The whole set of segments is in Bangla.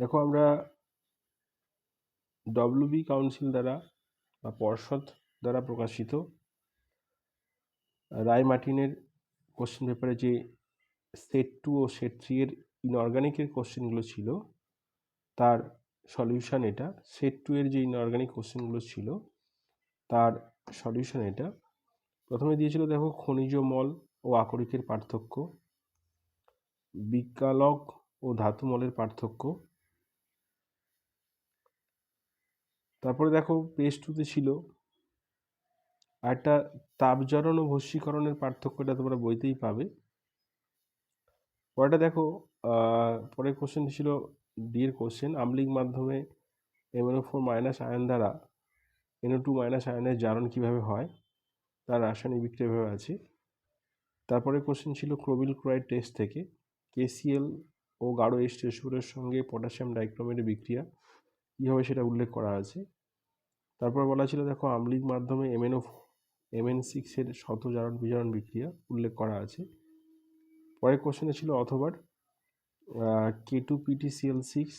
দেখো আমরা ডব্লিউবি কাউন্সিল দ্বারা বা পর্ষদ দ্বারা প্রকাশিত রায় মার্টিনের কোশ্চেন পেপারে যে সেট টু ও সেট থ্রি এর ইনঅর্গানিকের কোশ্চেনগুলো ছিল, তার সলিউশন এটা। সেট টু এর যে ইনঅর্গানিক কোশ্চেনগুলো ছিল, তার সলিউশন এটা। প্রথমে দিয়েছিল দেখো খনিজ মল ও আকরিকের পার্থক্য বিকালক ও ধাতু মলের পার্থক্য তারপরে দেখো পেজ টুতে ছিল। একটা তাপজারণ ও ভস্মীকরণের পার্থক্যটা তোমরা বইতেই পাবে। পরেটা দেখো পরের কোশ্চেন ছিল ডির কোশ্চেন আমলিক মাধ্যমে এমএনও ফোর মাইনাস আয়ন দ্বারা এনও টু মাইনাস আয়নের জারণ কীভাবে হয়, তার রাসায়নিক বিক্রিয়া এভাবে আছে। তারপরে কোশ্চেন ছিল ক্রোবিল ক্লোরাইড টেস্ট থেকে কেসিএল ও গাঢ় এস সঙ্গে পটাশিয়াম ডাইক্রোমেটের বিক্রিয়া। কীভাবে সেটা উল্লেখ করা আছে? তারপর বলা ছিল, দেখো আমলিক মাধ্যমে এমএনও এমএন সিক্সের শত জারণ বিজারণ বিক্রিয়া উল্লেখ করা আছে। পরের কোশ্চেনে ছিল অথবা K two PT CL six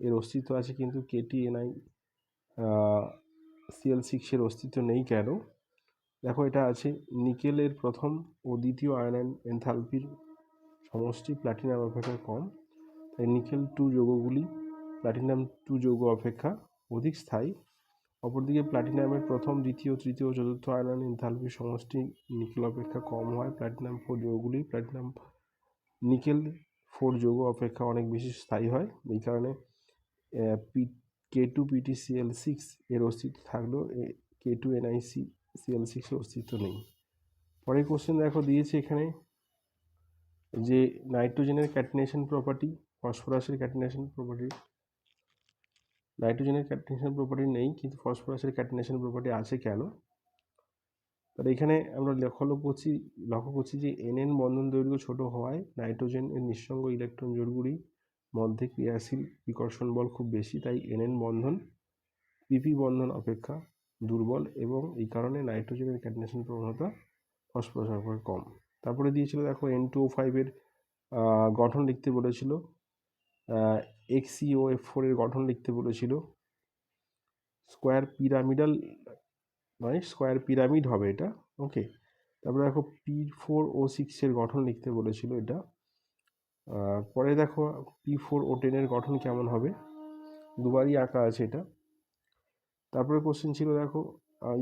এর অস্তিত্ব আছে কিন্তু কেটি এনআই সিএল সিক্সের অস্তিত্ব নেই কেন? দেখো, এটা আছে নিকেলের প্রথম ও দ্বিতীয় আয়ন এনথালপির সমষ্টি প্ল্যাটিনাম অপেক্ষা কম। তাই নিকেল টু যৌগগুলি প্ল্যাটিনাম টু যৌগ অপেক্ষা অধিক স্থায়ী। অপরদিকে প্ল্যাটিনামের প্রথম, দ্বিতীয়, তৃতীয়, চতুর্থ আয়রন এনথালপির সমষ্টি নিকেল অপেক্ষা কম হয়। প্ল্যাটিনাম ফোর যৌগগুলি প্ল্যাটিনাম নিকেল ফোর যৌগ অপেক্ষা অনেক বেশি স্থায়ী হয়। এই কারণে P K two PT CL six এর অস্তিত্ব থাকলেও কে টু এনআইসি সিএল সিক্সের অস্তিত্ব নেই। পরের কোশ্চেন দেখো দিয়েছে এখানে যে নাইট্রোজেনের ক্যাটিনেশন প্রপার্টি ফসফরাসের ক্যাটিনেশন প্রপার্টি নাইট্রোজেনের ক্যাটিনেশন প্রপার্টি নেই, কিন্তু ফসফরাসের ক্যাটিনেশন প্রপার্টি আছে কেন? তাহলে এখানে আমরা লক্ষ্য করছি লক্ষ্য করছি যে এনএন বন্ধন দৈর্ঘ্য ছোট হওয়ায় নাইট্রোজেন এর নিঃসঙ্গ ইলেকট্রন জোড়গুলি মধ্যে ক্রিয়াশীল বিকর্ষণ বল খুব বেশি, তাই এনএন বন্ধন পিপি বন্ধন অপেক্ষা দুর্বল এবং এই কারণে নাইট্রোজেনের ক্যাটিনেশন প্রবণতা ফসফরাস কম। তারপরে দিয়েছিল দেখো এন টু ও ফাইভের গঠন লিখতে বলেছিল এক্সিও এফ ফোরের গঠন লিখতে বলেছিল। স্কোয়ার পিরামিডাল নয় স্কোয়ার পিরামিড হবে এটা। ওকে তারপরে দেখো পি ফোর ও সিক্সের গঠন লিখতে বলেছিল এটা। পরে দেখো পি ফোর ও টেনের গঠন কেমন হবে? দুবারই আঁকা আছে এটা। তারপরে কোশ্চেন ছিল দেখো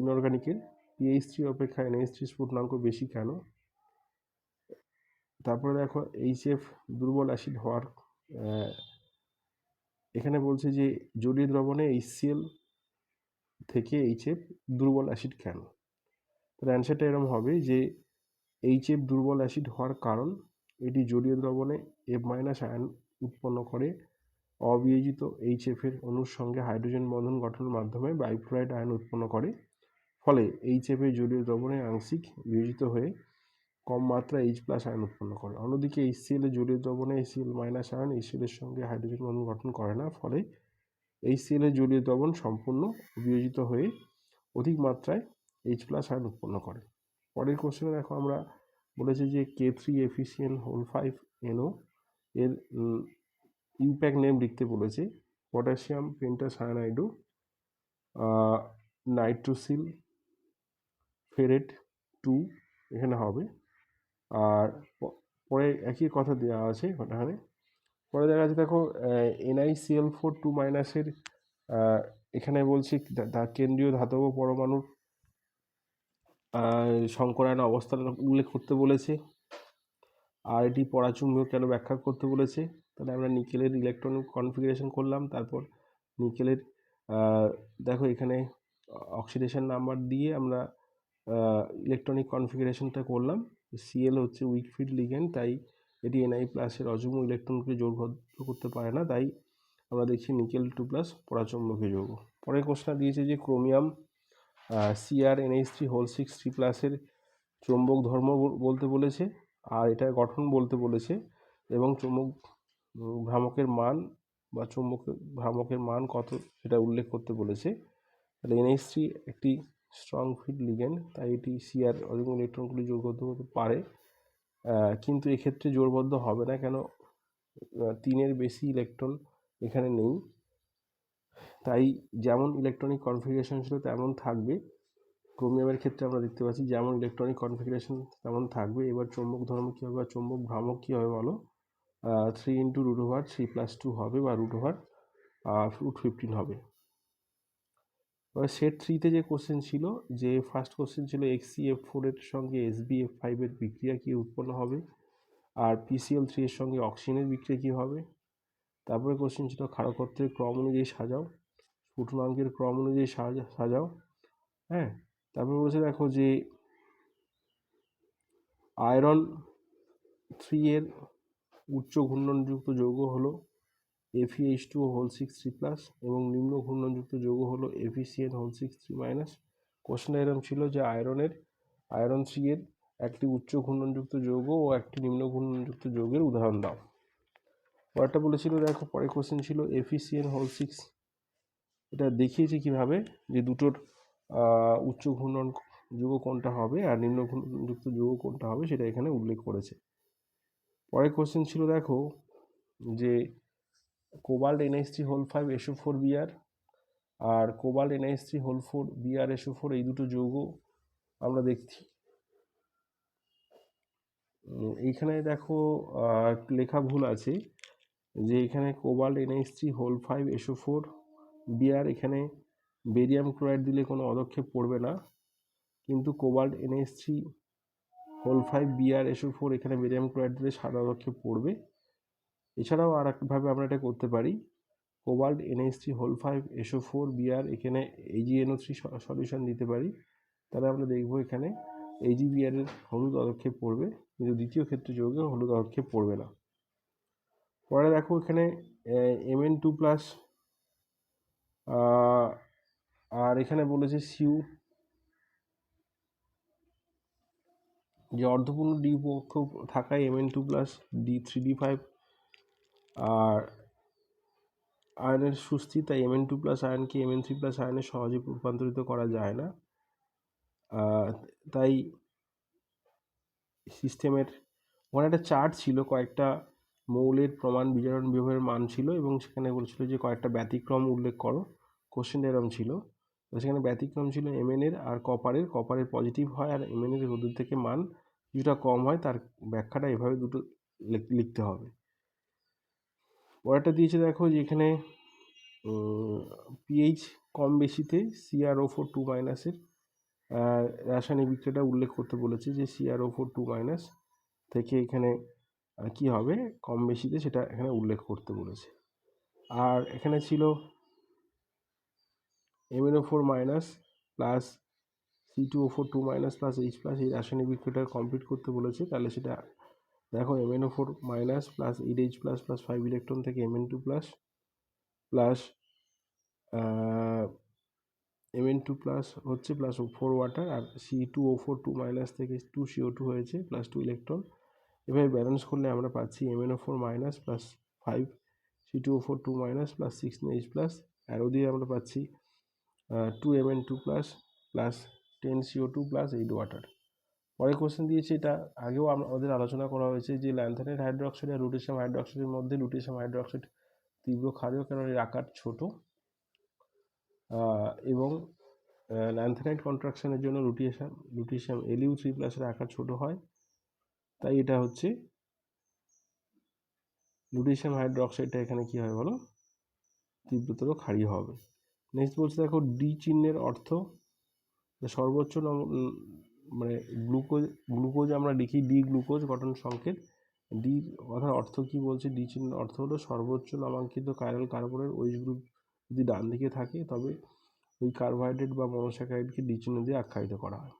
ইনঅর্গানিকের পিএইচ থ্রি অপেক্ষা এনএইচ থ্রি স্ফুটনাঙ্ক বেশি কেন? তারপরে দেখো এইচ এফ দুর্বল অ্যাসিড হওয়ার এখানে বলছে যে, জলীয় দ্রবণে এইচসিএল থেকে এইচএফ দুর্বল অ্যাসিড কেন? তার অ্যান্সারটা এরকম হবে যে এইচএফ দুর্বল অ্যাসিড হওয়ার কারণ, এটি জলীয় দ্রবণে এফ মাইনাস আয়ন উৎপন্ন করে অবিয়োজিত এইচএফের অণুর সঙ্গে হাইড্রোজেন বন্ধন গঠনের মাধ্যমে বাইফ্লোরাইড আয়ন উৎপন্ন করে। ফলে এইচএফের জলীয় দ্রবণে আংশিক বিয়োজিত হয়ে কম মাত্রা এইচ প্লাস আয়ন উৎপন্ন করে। অন্যদিকে এর জলীয় দ্রবণে এইচসিএল মাইনাস আয়ন এইচসিএল এর সঙ্গে হাইড্রোজেন বন্ধন গঠন করে না, ফলে এইচসিএল এর জলীয় দ্রবণ সম্পূর্ণ বিয়োজিত হয়ে অধিক মাত্রায় এইচ প্লাস আয়ন উৎপন্ন করে। পরের কোশ্চেনে দেখো আমরা বলেছি যে K three efficient whole five NO এর ইম্প্যাক্ট নেম লিখতে বলেছে। Potassium pentacyanido nitrosyl ferrate two এখানে হবে। আর পরে একই কথা দেওয়া আছে ওখানে। পরে দেখা যাচ্ছে, দেখো এনআইসিএল ফোর টু মাইনাসের এখানে বলছি কেন্দ্রীয় ধাতব পরমাণুর সংকরায়ন অবস্থান উল্লেখ করতে বলেছে। আর এটি পরাচুম্বক কেন ব্যাখ্যা করতে বলেছে? তাহলে আমরা নিকেলের ইলেকট্রনিক কনফিগারেশন করলাম, তারপর নিকেলের দেখো এখানে অক্সিডেশন নাম্বার দিয়ে আমরা ইলেকট্রনিক কনফিগারেশনটা করলাম। সিএল হচ্ছে উইকফিড লিগেন্ড তাই এটি এনআই প্লাসের অযুগ্ম ইলেকট্রনকে জোরবদ্ধ করতে পারে না, তাই আমরা দেখছি নিকেল টু প্লাস পরাচম্বকীয় যৌগ। পরের কোশ্চেন দিয়েছে যে chromium CR NH three whole six three প্লাসের চৌম্বক ধর্ম বলতে বলেছে, আর এটার গঠন বলতে বলেছে, এবং চুম্বক ভ্রামকের মান বা চুম্বক ভ্রামকের মান কত সেটা উল্লেখ করতে বলেছে। তাহলে এনএইচ থ্রি একটি স্ট্রং ফিড লিগেন্ড তাই এটি সিআর অযুগ্ম ইলেকট্রনগুলি জোরবদ্ধ হতে পারে। কিন্তু এক্ষেত্রে জোরবদ্ধ হবে না কেন? তিনের বেশি ইলেকট্রন এখানে নেই। তাই যেমন ইলেকট্রনিক কনফিগারেশন ছিল তেমন থাকবে। ক্রোমিয়ামের ক্ষেত্রে আমরা দেখতে পাচ্ছি যেমন ইলেকট্রনিক কনফিগারেশন তেমন থাকবে। এবার চৌম্বক ধর্ম কী হবে বা চৌম্বক ভ্রামক কী হবে বলো? Three into root over three plus two হবে বা রুট ওভার রুট ফিফটিন হবে। এবার সেট থ্রিতে যে কোশ্চেন ছিল, যে ফার্স্ট কোশ্চেন ছিল এক্সি এফ ফোরের সঙ্গে এস বি এফ ফাইভের বিক্রিয়া কী উৎপন্ন হবে? আর পিসিএল থ্রি এর সঙ্গে অক্সিজেনের বিক্রিয়া কী হবে? তারপরে কোশ্চেন ছিল ক্ষারকত্বের ক্রম অনুযায়ী সাজাও স্ফুটনাঙ্কের ক্রম অনুযায়ী সাজা, সাজাও হ্যাঁ? তারপরে বলেছে দেখো যে আয়রন থ্রি এর উচ্চ ঘূর্ণনযুক্ত যৌগ হলো FEH two whole six three plus এবং নিম্ন ঘূর্ণনযুক্ত যৌগ হলো FECN whole six three minus question এরকম ছিল যে আয়রনের আয়রন থ্রি এর একটি উচ্চ ঘূর্ণনযুক্ত যৌগ ও একটি নিম্ন ঘূর্ণনযুক্ত যৌগের উদাহরণ দাও। পরেরটা বলেছিল, দেখো পরের কোশ্চেন ছিল এফিসিএন হোল সিক্স এটা দেখিয়েছে কীভাবে যে দুটোর উচ্চ ঘূর্ণন যুগ কোনটা হবে আর নিম্ন ঘূর্ণনযুক্ত যৌগ কোনটা হবে সেটা এখানে উল্লেখ করেছে। পরের কোশ্চেন ছিল, দেখো যে cobalt NH three whole five SO four BR আর cobalt NH three whole four BR SO four এই দুটো যৌগ আমরা দেখছি। এইখানে দেখো লেখা ভুল আছে যে এখানে cobalt NH three whole five SO four BR এখানে বেরিয়াম ক্লোরাইড দিলে কোনো অদক্ষেপ পড়বে না। কিন্তু cobalt NH three whole five BR SO four এখানে বেরিয়াম ক্লোরাইড দিলে সাদা অদক্ষেপ পড়বে। এছাড়াও আর একভাবে আমরা এটা করতে পারি। Cobalt NH three whole five SO four Br এখানে এজিএনও থ্রি সলিউশন দিতে পারি। তাহলে আমরা দেখব এখানে এজিবিআরের হলুদ পদক্ষেপ পড়বে, কিন্তু দ্বিতীয় ক্ষেত্রে যৌগে হলুদ পদক্ষেপ পড়বে না। পরে দেখো এখানে এমএন টু প্লাস আর এখানে বলেছে সিউ যে অর্ধপূর্ণ ডি পক্ষ থাকায় MN two plus D three D five আর আয়নের সুস্থি, তাই এমএন টু প্লাস আয়নকে এমএন থ্রি প্লাস আয়নে সহজে রূপান্তরিত করা যায় না। তাই সিস্টেমের ওখানে একটা চার্ট ছিল, কয়েকটা মৌলের প্রমাণ বিজারণ বিভবের মান ছিল এবং সেখানে বলছিল যে কয়েকটা ব্যতিক্রম উল্লেখ করো কোশ্চেন এরম ছিল। তো সেখানে ব্যতিক্রম ছিল এমএনের আর কপারের কপারের পজিটিভ হয় আর এমএনের রোদের থেকে মান কিছুটা কম হয়, তার ব্যাখ্যাটা এভাবে দুটো লিখতে হবে। পরেরটা দিয়েছে দেখো যে এখানে পিএইচ কম বেশিতে সিআরও ফোর টু মাইনাসের রাসায়নিক বিক্রিয়াটা উল্লেখ করতে বলেছে যে সিআরও ফোর টু মাইনাস থেকে এখানে কি হবে? কম বেশিতে সেটা এখানে উল্লেখ করতে বলেছে। আর এখানে ছিল MnO four minus plus C two O four two minus plus H plus এই রাসায়নিক বিক্রিয়াটা কমপ্লিট করতে বলেছে, তাহলে সেটা দেখো MnO four minus plus H plus plus five electron থেকে Mn two plus plus Mn two plus হচ্ছে প্লাস ও ফোর ওয়াটার আর C two O four two minus থেকে টু সিও টু হয়েছে প্লাস টু ইলেকট্রন এভাবে ব্যালেন্স করলে আমরা পাচ্ছি MnO four minus plus five C two O four two minus plus six H plus arrow দিয়ে আমরা পাচ্ছি two Mn two plus plus ten CO two plus eight water পরের কোশ্চেন দিয়েছে এটা। আগেও আমাদের আলোচনা করা হয়েছে যে ল্যান্থানাইট হাইড্রোক্সাইড আর লুটেশিয়াম হাইড্রোক্সাইডের মধ্যে লুটেশিয়াম হাইড্রোক্সাইড তীব্র ক্ষারীয় কারণ এর আকার ছোট। এবং ল্যান্থানাইট কন্ট্রাকশনের জন্য লুটিয়েশাম লুটিশিয়াম এলিউ থ্রি প্লাসের আকার ছোট হয়। তাই এটা হচ্ছে লুটিশিয়াম হাইড্রোক্সাইডটা এখানে কী হয় বলো? তীব্রতর ক্ষারীয় হবে। নেক্সট বলছে দেখো ডি চিহ্নের অর্থ সর্বোচ্চ মানে গ্লুকোজ গ্লুকোজ আমরা লিখি ডি গ্লুকোজ গঠন সংকেত। ডি কথার অর্থ কী বলছে? ডি চিহ্নের অর্থ হলো সর্বোচ্চ নামাঙ্কিত কাইরাল কার্বনের ওইচ গ্রুপ যদি ডান দিকে থাকে, তবে ওই কার্বোহাইড্রেট বা মনোস্যাকারাইডকে ডি চিহ্ন দিয়ে আখ্যায়িত করা হয়।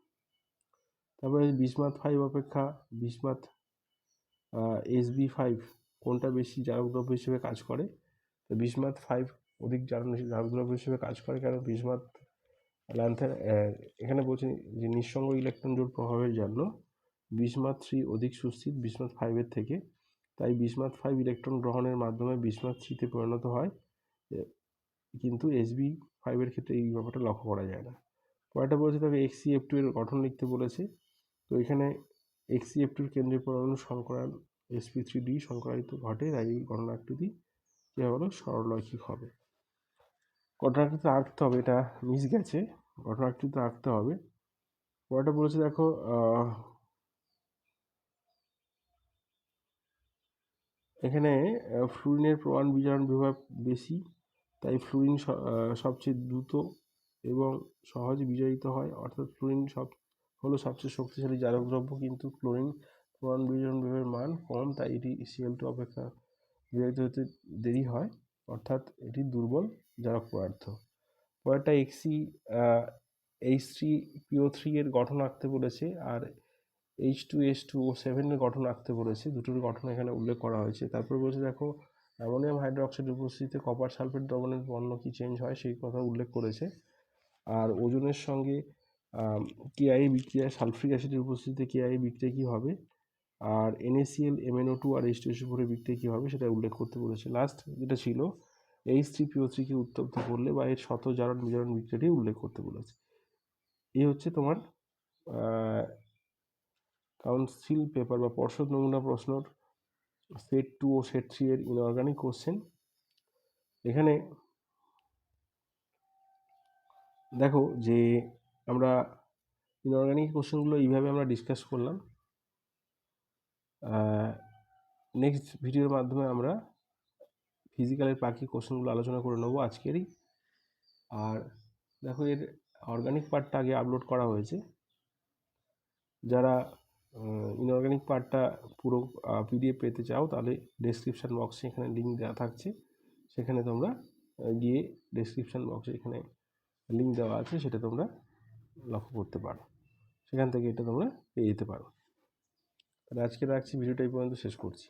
তারপরে বিসমাত ফাইভ অপেক্ষা বিসমাত এস বি ফাইভ কোনটা বেশি জারক দ্রব্য হিসেবে কাজ করে? তো বিসমাত ফাইভ অধিক জারক দ্রব্য হিসেবে কাজ করে কারণ বিসমাত ল্যান্থার এখানে বলছে যে নিঃসঙ্গ ইলেকট্রন জোট প্রভাবের জন্য বিসমাত থ্রি অধিক সুস্থিত, বিসমাত ফাইভের থেকে। তাই বিসমাত ফাইভ ইলেকট্রন গ্রহণের মাধ্যমে বিসমাত থ্রিতে পরিণত হয়। কিন্তু এসবি ফাইভের ক্ষেত্রে এই ব্যাপারটা লক্ষ্য করা যায় না। পরেরটা বলেছে তবে এক্সি এফ টু এর গঠন লিখতে বলেছে। তো এখানে এক্সি এফ টুর কেন্দ্রীয় পরমাণু সংকরায়ন এসপি থ্রি ডি সংকরায়িত ঘটে, তাই এই গণনাকৃতি কী হলো সরলরৈখিক হবে। ঘটনাকৃত আঁকতে হবে, এটা মিস গেছে। ঘটনাকৃত আঁকতে হবে। পরেরটা বলেছে, দেখো এখানে ফ্লুরিনের প্রমাণ বিজারণ বিভাগ বেশি, তাই ফ্লুরিন সবচেয়ে দ্রুত এবং সহজে বিজারিত হয়। অর্থাৎ ফ্লুরিন সব, হলো সবচেয়ে শক্তিশালী জারক দ্রব্য, কিন্তু ক্লোরিন প্রমাণ বিজারণ বিভাগের মান কম, তাই এটি সিএল টু অপেক্ষা বিজারিত হতে দেরি হয়। অর্থাৎ এটি দুর্বল জারক পদার্থ। পরেরটা এক্সি এইচ থ্রি পিও থ্রি এর গঠন আঁকতে বলেছে আর H two S two O সেভেনের গঠন আঁকতে বলেছে। দুটোর গঠন এখানে উল্লেখ করা হয়েছে। তারপর বলছে, দেখো, অ্যামোনিয়াম হাইড্রোক্সাইডের উপস্থিতিতে কপার সালফেট দ্রবণের বর্ণ কী চেঞ্জ হয় সেই কথা উল্লেখ করেছে। আর ওজনের সঙ্গে কেআই বিক্রিয়ায় সালফ্রিক অ্যাসিডের উপস্থিতিতে কেআই বিক্রিয়া কী হবে? আর এনএসিএল এমএনও টু আর এইচ টু ফোরের বিক্রিয়া কী হবে সেটা উল্লেখ করতে বলেছে। লাস্ট যেটা ছিল এইচ থ্রি পিও থ্রিকে উত্তপ্ত করলে বা এর শত জারণ বিজারণ বিক্রিয়াটি উল্লেখ করতে বলেছে। এই হচ্ছে তোমার কাউন্সিল পেপার বা পর্ষদ নমুনা প্রশ্নর সেট টু ও সেট থ্রি এর ইনঅর্গানিক কোশ্চেন এখানে দেখো যে আমরা ইনঅর্গানিক কোশ্চেনগুলো এইভাবে আমরা ডিসকাস করলাম। নেক্সট ভিডিওর মাধ্যমে আমরা ফিজিক্যালের বাকি কোশ্চেনগুলো আলোচনা করে নেব আজকেরই। আর দেখো, এর অর্গানিক পার্টটা আগে আপলোড করা হয়েছে। যারা ইনঅর্গানিক পার্টটা পুরো পিডিএফ পেতে চাও, তাহলে ডেসক্রিপশান বক্সে এখানে লিঙ্ক দেওয়া থাকছে। সেখানে তোমরা গিয়ে ডেসক্রিপশান বক্সে এখানে লিঙ্ক দেওয়া আছে, সেটা তোমরা লক্ষ্য করতে পারো। সেখান থেকে এটা তোমরা পেয়ে যেতে পারো। আজকে রাখছি ভিডিওটা এই পর্যন্ত শেষ করছি।